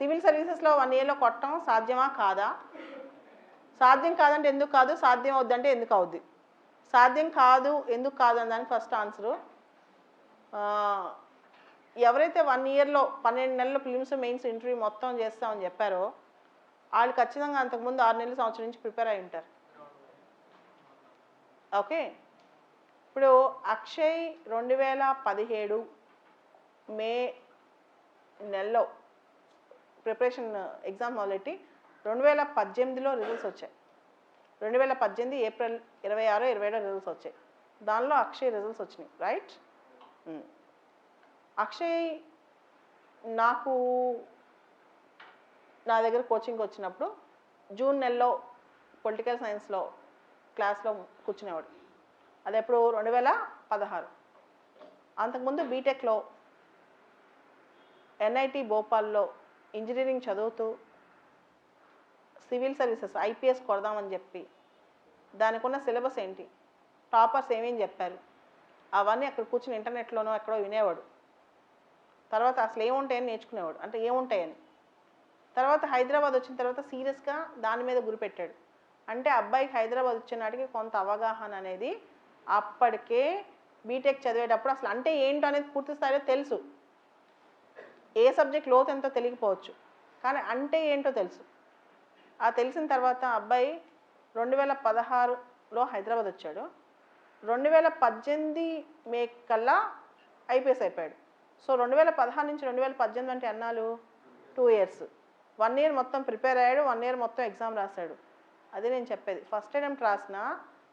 Civil సర్వీసెస్లో one ఇయర్లో కొట్టడం సాధ్యమా? కాదా? సాధ్యం కాదంటే ఎందుకు కాదు? సాధ్యం అవుద్దంటే ఎందుకు అవుద్ది? సాధ్యం కాదు ఎందుకు కాదు అని ఫస్ట్ ఆన్సరు ఎవరైతే వన్ ఇయర్లో పన్నెండు నెలలు ఫిలిమ్స్ మెయిన్స్ ఇంటర్వ్యూ మొత్తం చేస్తామని చెప్పారో వాళ్ళు ఖచ్చితంగా అంతకుముందు ఆరు నెలల సంవత్సరం నుంచి ప్రిపేర్ అయి ఉంటారు. ఓకే? ఇప్పుడు అక్షయ్ రెండు వేల పదిహేడు మే నెలలో ప్రిపరేషన్ ఎగ్జామ్ మొదలెట్టి రెండు వేల పద్దెనిమిదిలో రిజల్ట్స్ వచ్చాయి. రెండు వేల పద్దెనిమిది ఏప్రిల్ ఇరవై ఆరో ఇరవై ఏడో రిజల్ట్స్ వచ్చాయి. దానిలో అక్షయ్ రిజల్ట్స్ వచ్చినాయి రైట్ hmm. అక్షయ్ నాకు నా దగ్గర కోచింగ్ వచ్చినప్పుడు జూన్ నెలలో పొలిటికల్ సైన్స్లో క్లాస్లో కూర్చునేవాడు. అది ఎప్పుడు రెండు వేల పదహారు. అంతకుముందు బీటెక్లో ఎన్ఐటి భోపాల్లో ఇంజనీరింగ్ చదువుతూ సివిల్ సర్వీసెస్ ఐపీఎస్ కొడదామని చెప్పి దానికి ఉన్న సిలబస్ ఏంటి? టాపర్స్ ఏమేమి చెప్పారు? అవన్నీ అక్కడ కూర్చుని ఇంటర్నెట్లోనో ఎక్కడో వినేవాడు. తర్వాత అసలు ఏముంటాయని నేర్చుకునేవాడు. అంటే ఏముంటాయని. తర్వాత హైదరాబాద్ వచ్చిన తర్వాత సీరియస్గా దాని మీద గురిపెట్టాడు అంటే అబ్బాయికి హైదరాబాద్ వచ్చిన నాటికి కొంత అవగాహన అనేది అప్పటికే బీటెక్ చదివేటప్పుడు అసలు అంటే ఏంటో అనేది పూర్తి స్థాయిలో తెలుసు. ఏ సబ్జెక్ట్ లోతు ఎంతో తెలియకపోవచ్చు కానీ అంటే ఏంటో తెలుసు. ఆ తెలిసిన తర్వాత అబ్బాయి రెండు వేల పదహారులో హైదరాబాద్ వచ్చాడు. రెండు వేల పద్దెనిమిది మే కల్లా ఐపీఎస్ అయిపోయాడు. సో రెండు వేల పదహారు నుంచి రెండు వేల పద్దెనిమిది అంటే అన్నాలు టూ ఇయర్స్ వన్ ఇయర్ మొత్తం ప్రిపేర్ అయ్యాడు వన్ ఇయర్ మొత్తం ఎగ్జామ్ రాశాడు. అది నేను చెప్పేది. ఫస్ట్ అటెంప్ట్ రాసిన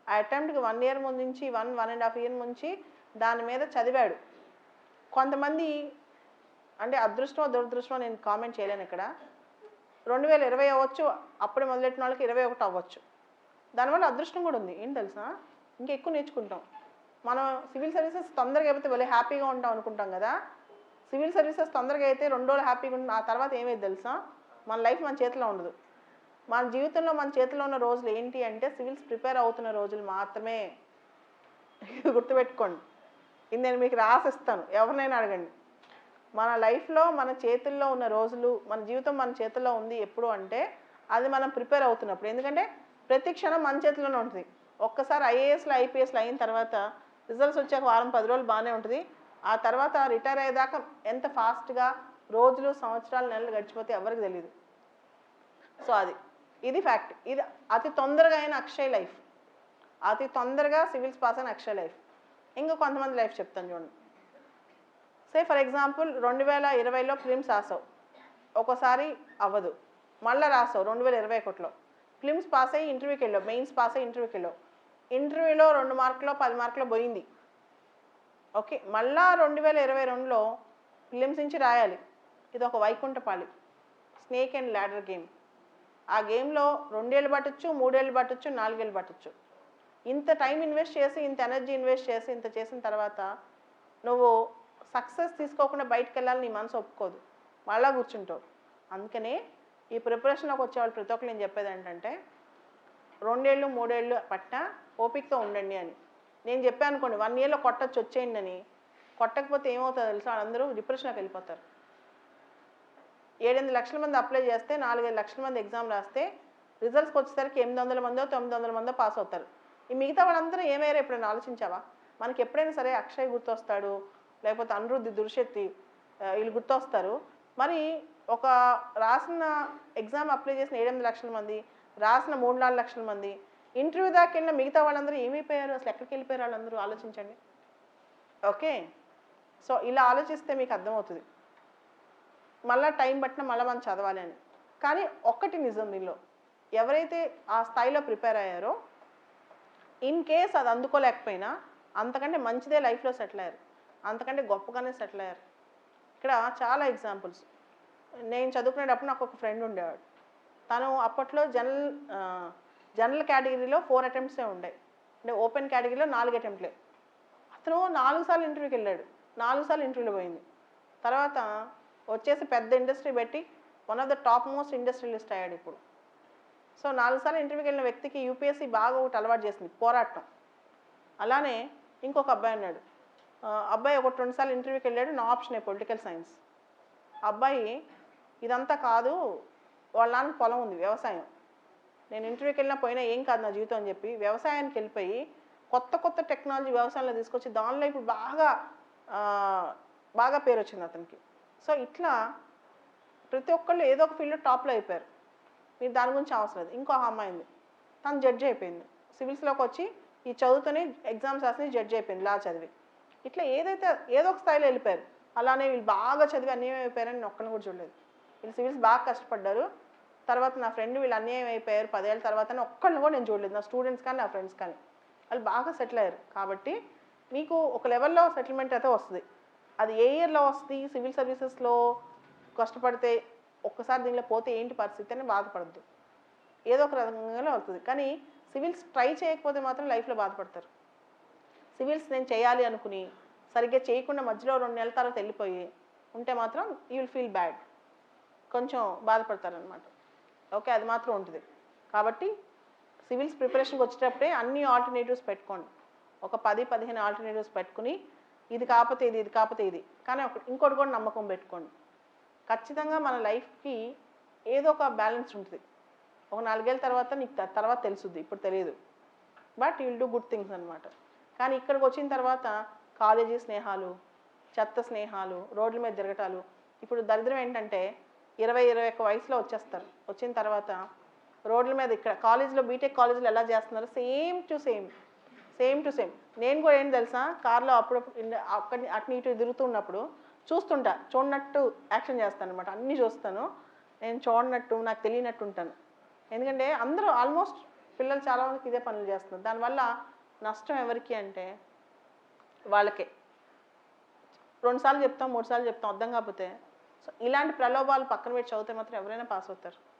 ఆ అటెంప్ట్కి వన్ ఇయర్ ముందు నుంచి one one and half year నుంచి దాని మీద చదివాడు. కొంతమంది అంటే అదృష్టమో దురదృష్టమో నేను కామెంట్ చేయలేను ఇక్కడ. రెండు వేల ఇరవై అవ్వచ్చు అప్పుడే మొదలెట్టిన వాళ్ళకి ఇరవై ఒకటి అవ్వచ్చు. దానివల్ల అదృష్టం కూడా ఉంది. ఏంటి తెలుసా? ఇంకా ఎక్కువ నేర్చుకుంటాం. మనం సివిల్ సర్వీసెస్ తొందరగా అయిపోతే వెళ్ళి హ్యాపీగా ఉంటాం అనుకుంటాం కదా. సివిల్ సర్వీసెస్ తొందరగా అయితే రెండు రోజులు హ్యాపీగా ఉంటాం ఆ తర్వాత ఏమైంది తెలుసా? మన లైఫ్ మన చేతిలో ఉండదు. మన జీవితంలో మన చేతిలో ఉన్న రోజులు ఏంటి అంటే సివిల్స్ ప్రిపేర్ అవుతున్న రోజులు మాత్రమే. గుర్తుపెట్టుకోండి. ఇది నేను మీకు రాసిస్తాను. ఎవరినైనా అడగండి. మన లైఫ్లో మన చేతుల్లో ఉన్న రోజులు మన జీవితం మన చేతుల్లో ఉంది ఎప్పుడు అంటే అది మనం ప్రిపేర్ అవుతున్నప్పుడు. ఎందుకంటే ప్రతి క్షణం మన చేతిలోనే ఉంటుంది. ఒక్కసారి ఐఏఎస్లో ఐపీఎస్లు అయిన తర్వాత రిజల్ట్స్ వచ్చాక వారం పది రోజులు బాగానే ఉంటుంది. ఆ తర్వాత రిటైర్ అయ్యేదాకా ఎంత ఫాస్ట్గా రోజులు సంవత్సరాలు నెలలు గడిచిపోతే ఎవరికి తెలియదు సో అది. ఇది ఫ్యాక్ట్. ఇది అతి తొందరగా అయిన అక్షయ్ లైఫ్. అతి తొందరగా సివిల్స్ పాస్ అయిన అక్షయ్ లైఫ్. ఇంకా కొంతమంది లైఫ్ చెప్తాను చూడండి. సే ఫర్ ఎగ్జాంపుల్ రెండు వేల ఇరవైలో ఫిలిమ్స్ రాసావు. ఒక్కోసారి అవ్వదు. మళ్ళీ రాసావు రెండు వేల ఇరవై ఒకటిలో. ఫిలిమ్స్ పాస్ అయ్యి ఇంటర్వ్యూకి వెళ్ళావు. మెయిన్స్ పాస్ అయ్యి ఇంటర్వ్యూకి వెళ్ళావు. ఇంటర్వ్యూలో రెండు మార్కులో పది మార్కులో పోయింది. ఓకే. మళ్ళా రెండు వేల ఇరవై రెండులో ఫిలిమ్స్ నుంచి రాయాలి. ఇది ఒక వైకుంఠపాళి. Snake and ladder game. ఆ గేమ్లో రెండేళ్ళు పట్టచ్చు మూడేళ్ళు పట్టచ్చు నాలుగేళ్ళు పట్టచ్చు. ఇంత టైం ఇన్వెస్ట్ చేసి ఇంత ఎనర్జీ ఇన్వెస్ట్ చేసి ఇంత చేసిన తర్వాత నువ్వు సక్సెస్ తీసుకోకుండా బయటకు వెళ్ళాలని నీ మనసు ఒప్పుకోదు. మళ్ళా కూర్చుంటావు. అందుకనే ఈ ప్రిపరేషన్లోకి వచ్చేవాళ్ళు ప్రతి ఒక్కరు నేను చెప్పేది ఏంటంటే రెండేళ్ళు మూడేళ్ళు పట్ట ఓపికతో ఉండండి అని. నేను చెప్పాను అనుకోండి వన్ ఇయర్లో కొట్టచ్చు వచ్చేయండి అని. కొట్టకపోతే ఏమవుతుందో తెలుసా? వాళ్ళందరూ డిప్రెషన్లోకి వెళ్ళిపోతారు. ఏడెనిమిది లక్షల మంది అప్లై చేస్తే నాలుగైదు లక్షల మంది ఎగ్జామ్ రాస్తే రిజల్ట్స్కి వచ్చేసరికి ఎనిమిది వందల మందో తొమ్మిది వందల మందో పాస్ అవుతారు. ఈ మిగతా వాళ్ళందరూ ఏమయ్యారో? ఎప్పుడైనా ఆలోచించావా? మనకి ఎప్పుడైనా సరే అక్షయ్ గుర్తొస్తాడు లేకపోతే అనిరుద్ధి దుర్శక్తి వీళ్ళు గుర్తొస్తారు. మరి ఒక రాసిన ఎగ్జామ్ అప్లై చేసిన ఏడెనిమిది లక్షల మంది రాసిన మూడు నాలుగు లక్షల మంది ఇంటర్వ్యూ దాకా వెళ్ళిన మిగతా వాళ్ళందరూ ఏమైపోయారు? అసలు ఎక్కడికి వెళ్ళిపోయారు వాళ్ళందరూ? ఆలోచించండి. ఓకే? సో ఇలా ఆలోచిస్తే మీకు అర్థమవుతుంది. మళ్ళీ టైం పట్టిన మళ్ళీ మనం చదవాలి అని. కానీ ఒక్కటి నిజం దీనిలో ఎవరైతే ఆ స్థాయిలో ప్రిపేర్ అయ్యారో ఇన్ కేస్ అది అందుకోలేకపోయినా అంతకంటే మంచిదే లైఫ్లో సెటిల్ అయ్యారు. అంతకంటే గొప్పగానే సెటిల్ అయ్యారు. ఇక్కడ చాలా ఎగ్జాంపుల్స్. నేను చదువుకునేటప్పుడు నాకు ఒక ఫ్రెండ్ ఉండేవాడు. తను అప్పట్లో జనరల్ జనరల్ కేటగిరీలో ఫోర్ అటెంప్ట్సే ఉండే. అంటే ఓపెన్ కేటగిరీలో నాలుగు అటెంప్ట్లే. అతను నాలుగు సార్లు ఇంటర్వ్యూకి వెళ్ళాడు. నాలుగు సార్లు ఇంటర్వ్యూలో పోయింది. తర్వాత వచ్చేసి పెద్ద ఇండస్ట్రీ పెట్టి one of the top most industrialist అయ్యాడు ఇప్పుడు. సో నాలుగు సార్లు ఇంటర్వ్యూకి వెళ్ళిన వ్యక్తికి యూపీఎస్సీ బాగా ఒకటి అలవాటు చేసింది. పోరాటం. అలానే ఇంకొక అబ్బాయి ఉన్నాడు. అబ్బాయి ఒకటి రెండు సార్లు ఇంటర్వ్యూకి వెళ్ళాడు నా ఆప్షనే పొలిటికల్ సైన్స్. అబ్బాయి ఇదంతా కాదు వాళ్ళ నాన్న పొలం ఉంది వ్యవసాయం. నేను ఇంటర్వ్యూకి వెళ్ళినా పోయినా ఏం కాదు నా జీవితం అని చెప్పి వ్యవసాయానికి వెళ్ళిపోయి కొత్త కొత్త టెక్నాలజీ వ్యవసాయంలో తీసుకొచ్చి దానిలో ఇప్పుడు బాగా బాగా పేరు వచ్చింది అతనికి. సో ఇట్లా ప్రతి ఒక్కళ్ళు ఏదో ఒక ఫీల్డ్లో టాప్లో అయిపోయారు. మీరు దాని గురించి అవసరం లేదు. ఇంకో అమ్మాయి ఉంది. తను జడ్జి అయిపోయింది. సివిల్స్లోకి వచ్చి ఈ చదువుతూనే ఎగ్జామ్స్ రాసి జడ్జి అయిపోయింది లా చదివి. ఇట్లా ఏదైతే ఏదో ఒక స్థాయిలో వెళ్ళిపోయారు. అలానే వీళ్ళు బాగా చదివి అన్యాయం అయిపోయారని నేను ఒక్కరిని కూడా చూడలేదు. వీళ్ళు సివిల్స్ బాగా కష్టపడ్డారు. తర్వాత నా ఫ్రెండ్ వీళ్ళు అన్యాయం అయిపోయారు. పదేళ్ళ తర్వాత ఒక్కళ్ళని కూడా నేను చూడలేదు. నా స్టూడెంట్స్ కానీ నా ఫ్రెండ్స్ కానీ. వాళ్ళు బాగా సెటిల్ అయ్యారు. కాబట్టి మీకు ఒక లెవెల్లో సెటిల్మెంట్ అయితే వస్తుంది. అది ఏ ఇయర్లో వస్తుంది? సివిల్ సర్వీసెస్లో కష్టపడితే ఒక్కసారి దీనిలో పోతే ఏంటి పరిస్థితి అని బాధపడద్దు. ఏదో ఒక రకంగా అవుతుంది కానీ సివిల్స్ ట్రై చేయకపోతే మాత్రం లైఫ్లో బాధపడతారు. సివిల్స్ నేను చేయాలి అనుకుని సరిగ్గా చేయకుండా మధ్యలో రెండు నెలల తర్వాత వెళ్ళిపోయి ఉంటే మాత్రం యూ విల్ ఫీల్ బ్యాడ్ కొంచెం బాధపడతారనమాట ఓకే అది మాత్రం ఉంటుంది. కాబట్టి సివిల్స్ ప్రిపరేషన్కి వచ్చేటప్పుడే అన్ని ఆల్టర్నేటివ్స్ పెట్టుకోండి. ఒక పది పదిహేను ఆల్టర్నేటివ్స్ పెట్టుకుని ఇది కాకపోతే ఇది ఇది కాకపోతే ఇది. కానీ ఒక ఇంకోటి కూడా నమ్మకం పెట్టుకోండి. ఖచ్చితంగా మన లైఫ్కి ఏదో ఒక బ్యాలెన్స్ ఉంటుంది. ఒక నాలుగేళ్ళ తర్వాత నీకు త- తర్వాత తెలుసుద్ది ఇప్పుడు తెలియదు. But will do good things అనమాట కానీ ఇక్కడికి వచ్చిన తర్వాత కాలేజీ స్నేహాలు చెత్త స్నేహాలు రోడ్ల మీద తిరగటాలు. ఇప్పుడు దరిద్రం ఏంటంటే ఇరవై ఇరవై ఒక్క వయసులో వచ్చేస్తారు. వచ్చిన తర్వాత రోడ్ల మీద ఇక్కడ కాలేజీలో బీటెక్ కాలేజీలో ఎలా చేస్తున్నారు same to same same to same. నేను కూడా ఏంటి తెలుసా? కార్లో అప్పుడప్పుడు అక్కడ అక్కడి అటు ఇటు తిరుగుతున్నప్పుడు చూస్తుంటా చూడనట్టు యాక్షన్ చేస్తాను అనమాట అన్నీ చూస్తాను. నేను చూడనట్టు నాకు తెలియనట్టు ఉంటాను. ఎందుకంటే అందరూ ఆల్మోస్ట్ పిల్లలు చాలామందికి ఇదే పనులు చేస్తున్నారు. దానివల్ల నష్టం ఎవరికి అంటే వాళ్ళకే. రెండుసార్లు చెప్తాం మూడు సార్లు చెప్తాం అర్థం కాకపోతే. సో ఇలాంటి ప్రలోభాలు పక్కన పెట్టి చదివితే మాత్రం ఎవరైనా పాస్ అవుతారు.